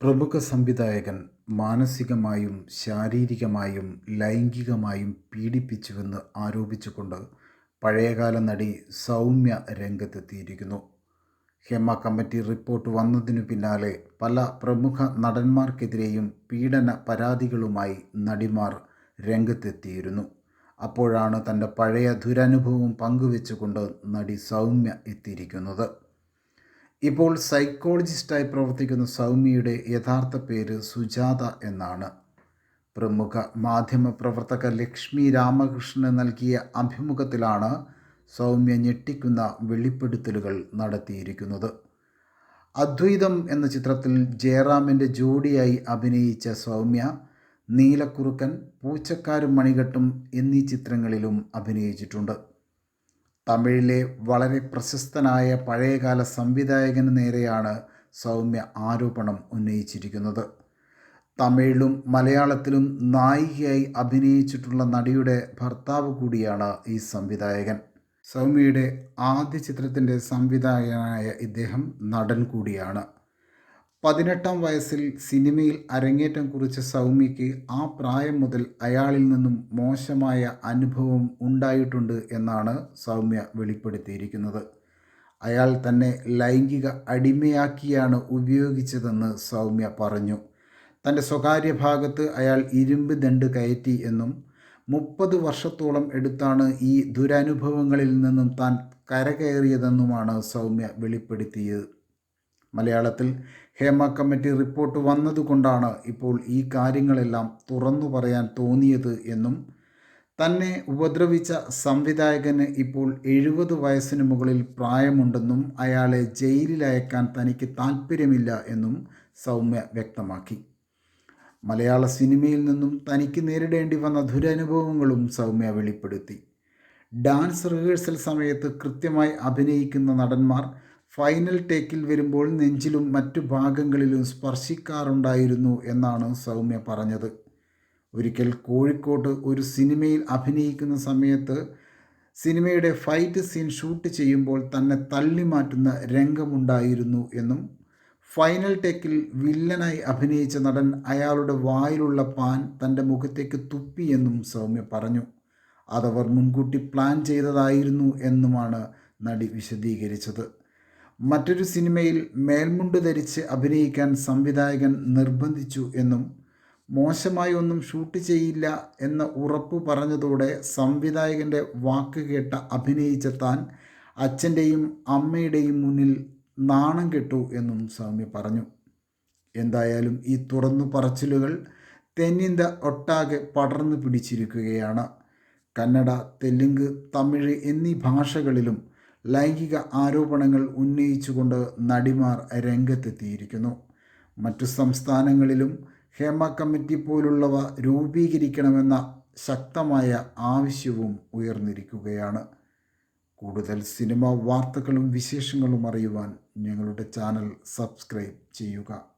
പ്രമുഖ സംവിധായകൻ മാനസികമായും ശാരീരികമായും ലൈംഗികമായും പീഡിപ്പിച്ചുവെന്ന് ആരോപിച്ചുകൊണ്ട് പഴയകാല നടി സൗമ്യ രംഗത്തെത്തിയിരിക്കുന്നു. ഹെമ കമ്മിറ്റി റിപ്പോർട്ട് വന്നതിനു പിന്നാലെ പല പ്രമുഖ നടന്മാർക്കെതിരെയും പീഡന പരാതികളുമായി നടിമാർ രംഗത്തെത്തിയിരുന്നു. അപ്പോഴാണ് തന്റെ പഴയ ദുരനുഭവം പങ്കുവെച്ചുകൊണ്ട് നടി സൗമ്യ എത്തിയിരിക്കുന്നത്. ഇപ്പോൾ സൈക്കോളജിസ്റ്റായി പ്രവർത്തിക്കുന്ന സൗമ്യയുടെ യഥാർത്ഥ പേര് സുജാത എന്നാണ്. പ്രമുഖ മാധ്യമപ്രവർത്തക ലക്ഷ്മി രാമകൃഷ്ണന് നൽകിയ അഭിമുഖത്തിലാണ് സൗമ്യ ഞെട്ടിക്കുന്ന വെളിപ്പെടുത്തലുകൾ നടത്തിയിരിക്കുന്നത്. അദ്വൈതം എന്ന ചിത്രത്തിൽ ജയറാമിന്റെ ജോഡിയായി അഭിനയിച്ച സൗമ്യ നീലക്കുറുക്കൻ പൂച്ചക്കാരും മണികെട്ടും എന്നീ ചിത്രങ്ങളിലും അഭിനയിച്ചിട്ടുണ്ട്. തമിഴിലെ വളരെ പ്രശസ്തനായ പഴയകാല സംവിധായകന് നേരെയാണ് സൗമ്യ ആരോപണം ഉന്നയിച്ചിരിക്കുന്നത്. തമിഴിലും മലയാളത്തിലും നായികയായി അഭിനയിച്ചിട്ടുള്ള നടിയുടെ ഭർത്താവ് കൂടിയാണ് ഈ സംവിധായകൻ. സൗമ്യയുടെ ആദ്യ ചിത്രത്തിന്റെ സംവിധായകനായ ഇദ്ദേഹം നടൻ കൂടിയാണ്. പതിനെട്ടാം വയസ്സിൽ സിനിമയിൽ അരങ്ങേറ്റം കുറിച്ച സൗമ്യയ്ക്ക് ആ പ്രായം മുതൽ അയാളിൽ നിന്നും മോശമായ അനുഭവം ഉണ്ടായിട്ടുണ്ട് എന്നാണ് സൗമ്യ വെളിപ്പെടുത്തിയിരിക്കുന്നത്. അയാൾ തന്നെ ലൈംഗിക അടിമയാക്കിയാണ് ഉപയോഗിച്ചതെന്ന് സൗമ്യ പറഞ്ഞു. തന്റെ സ്വകാര്യ ഭാഗത്ത് അയാൾ ഇരുമ്പ് ദണ്ട് കയറ്റി എന്നും മുപ്പത് വർഷത്തോളം എടുത്താണ് ഈ ദുരനുഭവങ്ങളിൽ നിന്നും താൻ കരകയറിയതെന്നുമാണ് സൗമ്യ വെളിപ്പെടുത്തിയത് മലയാളത്തിൽ ഹേമ കമ്മിറ്റി റിപ്പോർട്ട് വന്നതുകൊണ്ടാണ് ഇപ്പോൾ ഈ കാര്യങ്ങളെല്ലാം തുറന്നു പറയാൻ തോന്നിയത് എന്നും തന്നെ ഉപദ്രവിച്ച സംവിധായകന് ഇപ്പോൾ എഴുപത് വയസ്സിന് മുകളിൽ പ്രായമുണ്ടെന്നും അയാളെ ജയിലിലയക്കാൻ തനിക്ക് താൽപ്പര്യമില്ല എന്നും സൗമ്യ വ്യക്തമാക്കി. മലയാള സിനിമയിൽ നിന്നും തനിക്ക് നേരിടേണ്ടി വന്ന ദുരനുഭവങ്ങളും സൗമ്യ വെളിപ്പെടുത്തി. ഡാൻസ് റിഹേഴ്സൽ സമയത്ത് കൃത്യമായി അഭിനയിക്കുന്ന നടന്മാർ ഫൈനൽ ടേക്കിൽ വരുമ്പോൾ നെഞ്ചിലും മറ്റു ഭാഗങ്ങളിലും സ്പർശിക്കാറുണ്ടായിരുന്നു എന്നാണ് സൗമ്യ പറഞ്ഞത്. ഒരിക്കൽ കോഴിക്കോട്ട് ഒരു സിനിമയിൽ അഭിനയിക്കുന്ന സമയത്ത് സിനിമയുടെ ഫൈറ്റ് സീൻ ഷൂട്ട് ചെയ്യുമ്പോൾ തന്നെ തള്ളി മാറ്റുന്ന രംഗമുണ്ടായിരുന്നു എന്നും ഫൈനൽ ടേക്കിൽ വില്ലനായി അഭിനയിച്ച നടൻ അയാളുടെ വായിലുള്ള പാൻ തന്റെ മുഖത്തേക്ക് തുപ്പിയെന്നും സൗമ്യ പറഞ്ഞു. അതവർ മുൻകൂട്ടി പ്ലാൻ ചെയ്തതായിരുന്നു എന്നുമാണ് നടി വിശദീകരിച്ചത്. മറ്റൊരു സിനിമയിൽ മേൽമുണ്ട് ധരിച്ച് അഭിനയിക്കാൻ സംവിധായകൻ നിർബന്ധിച്ചു എന്നും മോശമായി ഒന്നും ഷൂട്ട് ചെയ്യില്ല എന്ന ഉറപ്പ് പറഞ്ഞതോടെ സംവിധായകന്റെ വാക്ക് കേട്ട അഭിനയിച്ച താൻ അച്ഛന്റെയും അമ്മയുടെയും മുന്നിൽ നാണം കെട്ടു എന്നും സൗമ്യ പറഞ്ഞു. എന്തായാലും ഈ തുറന്നു പറച്ചിലുകൾ തെന്നിന്ത ഒട്ടാകെ പടർന്നു പിടിച്ചിരിക്കുകയാണ്. കന്നഡ തെലുങ്ക് തമിഴ് എന്നീ ഭാഷകളിലും ലൈംഗിക ആരോപണങ്ങൾ ഉന്നയിച്ചുകൊണ്ട് നടിമാർ രംഗത്തെത്തിയിരിക്കുന്നു. മറ്റു സംസ്ഥാനങ്ങളിലും ഹേമ കമ്മിറ്റി പോലുള്ളവ രൂപീകരിക്കണമെന്ന ശക്തമായ ആവശ്യവും ഉയർന്നിരിക്കുകയാണ്. കൂടുതൽ സിനിമ വാർത്തകളും വിശേഷങ്ങളും അറിയുവാൻ ഞങ്ങളുടെ ചാനൽ സബ്സ്ക്രൈബ് ചെയ്യുക.